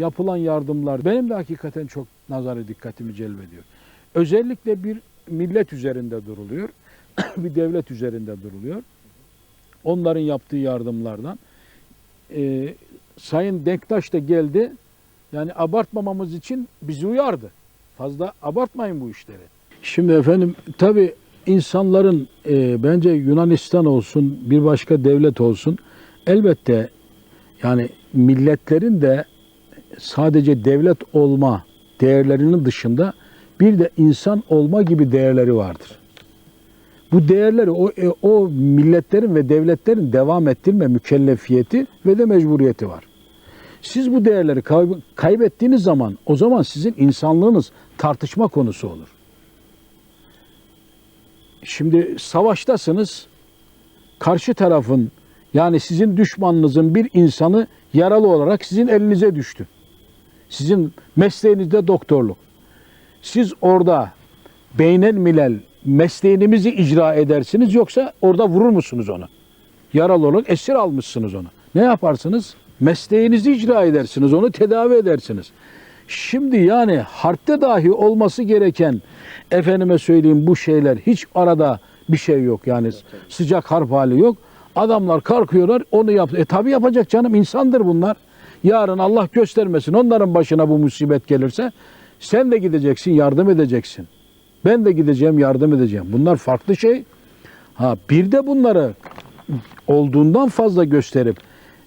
yapılan yardımlar benim de hakikaten çok nazarı dikkatimi celbediyor. Özellikle bir millet üzerinde duruluyor. bir devlet üzerinde duruluyor. Onların yaptığı yardımlardan. Ee, Sayın Denktaş da geldi. Yani abartmamamız için bizi uyardı. Fazla abartmayın bu işleri. Şimdi efendim tabi insanların e, bence Yunanistan olsun bir başka devlet olsun elbette yani milletlerin de sadece devlet olma değerlerinin dışında bir de insan olma gibi değerleri vardır. Bu değerleri o, e, o milletlerin ve devletlerin devam ettirme mükellefiyeti ve de mecburiyeti var. Siz bu değerleri kay- kaybettiğiniz zaman o zaman sizin insanlığınız tartışma konusu olur. Şimdi savaştasınız. Karşı tarafın yani sizin düşmanınızın bir insanı yaralı olarak sizin elinize düştü. Sizin mesleğinizde doktorluk. Siz orada beynel milel mesleğinizi icra edersiniz yoksa orada vurur musunuz onu? Yaralı olarak esir almışsınız onu. Ne yaparsınız? Mesleğinizi icra edersiniz, onu tedavi edersiniz. Şimdi yani harpte dahi olması gereken efendime söyleyeyim bu şeyler hiç arada bir şey yok yani sıcak harp hali yok. Adamlar kalkıyorlar onu yap. E tabi yapacak canım insandır bunlar. Yarın Allah göstermesin onların başına bu musibet gelirse sen de gideceksin yardım edeceksin. Ben de gideceğim yardım edeceğim. Bunlar farklı şey. Ha bir de bunları olduğundan fazla gösterip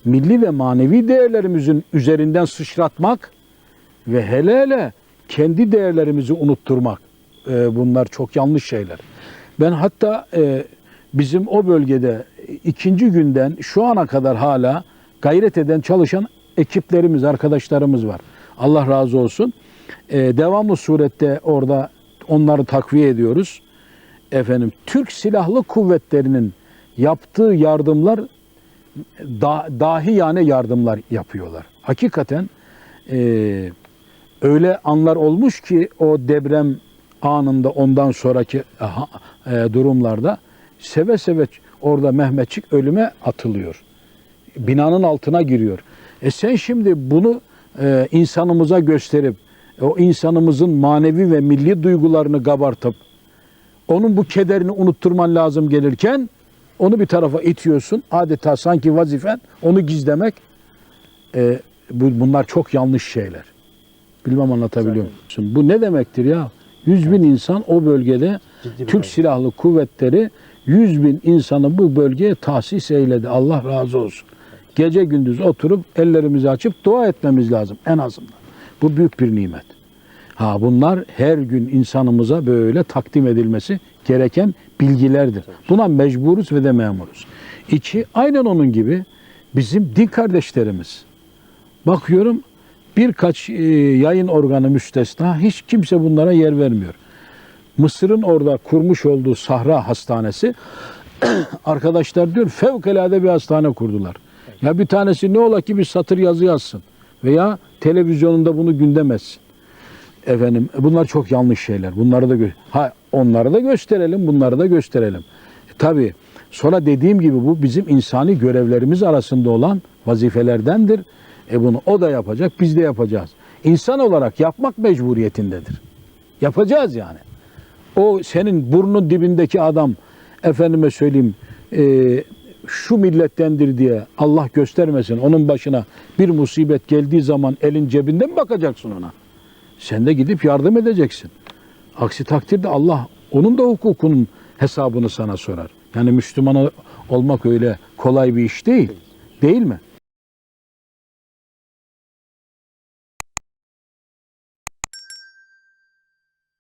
milli ve manevi değerlerimizin üzerinden sıçratmak ve hele hele kendi değerlerimizi unutturmak. e, bunlar çok yanlış şeyler. Ben hatta e, bizim o bölgede ikinci günden şu ana kadar hala gayret eden çalışan ekiplerimiz, arkadaşlarımız var. Allah razı olsun. E, devamlı surette orada onları takviye ediyoruz. Efendim Türk Silahlı Kuvvetleri'nin yaptığı yardımlar da, dahi yani yardımlar yapıyorlar. Hakikaten e, öyle anlar olmuş ki o deprem anında ondan sonraki e, durumlarda seve seve orada Mehmetçik ölüme atılıyor. Binanın altına giriyor. E sen şimdi bunu e, insanımıza gösterip o insanımızın manevi ve milli duygularını kabartıp onun bu kederini unutturman lazım gelirken onu bir tarafa itiyorsun. Adeta sanki vazifen onu gizlemek. E, bu, bunlar çok yanlış şeyler. Bilmem anlatabiliyor musun? Bu ne demektir ya? Yüz bin insan o bölgede Türk. Silahlı Kuvvetleri yüz bin insanı bu bölgeye tahsis eyledi. Allah razı olsun. Gece gündüz oturup ellerimizi açıp dua etmemiz lazım en azından. Bu büyük bir nimet. Ha bunlar her gün insanımıza böyle takdim edilmesi gereken bilgilerdir. Buna mecburuz ve de memuruz. İki, aynen onun gibi bizim din kardeşlerimiz. Bakıyorum birkaç e, yayın organı müstesna hiç kimse bunlara yer vermiyor. Mısır'ın orada kurmuş olduğu Sahra Hastanesi arkadaşlar diyor fevkalade bir hastane kurdular. Ya bir tanesi ne ola ki bir satır yazı yazsın veya televizyonunda bunu gündem etsin. Efendim bunlar çok yanlış şeyler. Bunları da ha onları da gösterelim, bunları da gösterelim. E, tabii sonra dediğim gibi bu bizim insani görevlerimiz arasında olan vazifelerdendir. E bunu o da yapacak, biz de yapacağız. İnsan olarak yapmak mecburiyetindedir. Yapacağız yani. O senin burnun dibindeki adam efendime söyleyeyim e, şu millettendir diye Allah göstermesin onun başına bir musibet geldiği zaman elin cebinde mi bakacaksın ona? Sen de gidip yardım edeceksin. Aksi takdirde Allah onun da hukukunun hesabını sana sorar. Yani Müslüman olmak öyle kolay bir iş değil. Değil mi?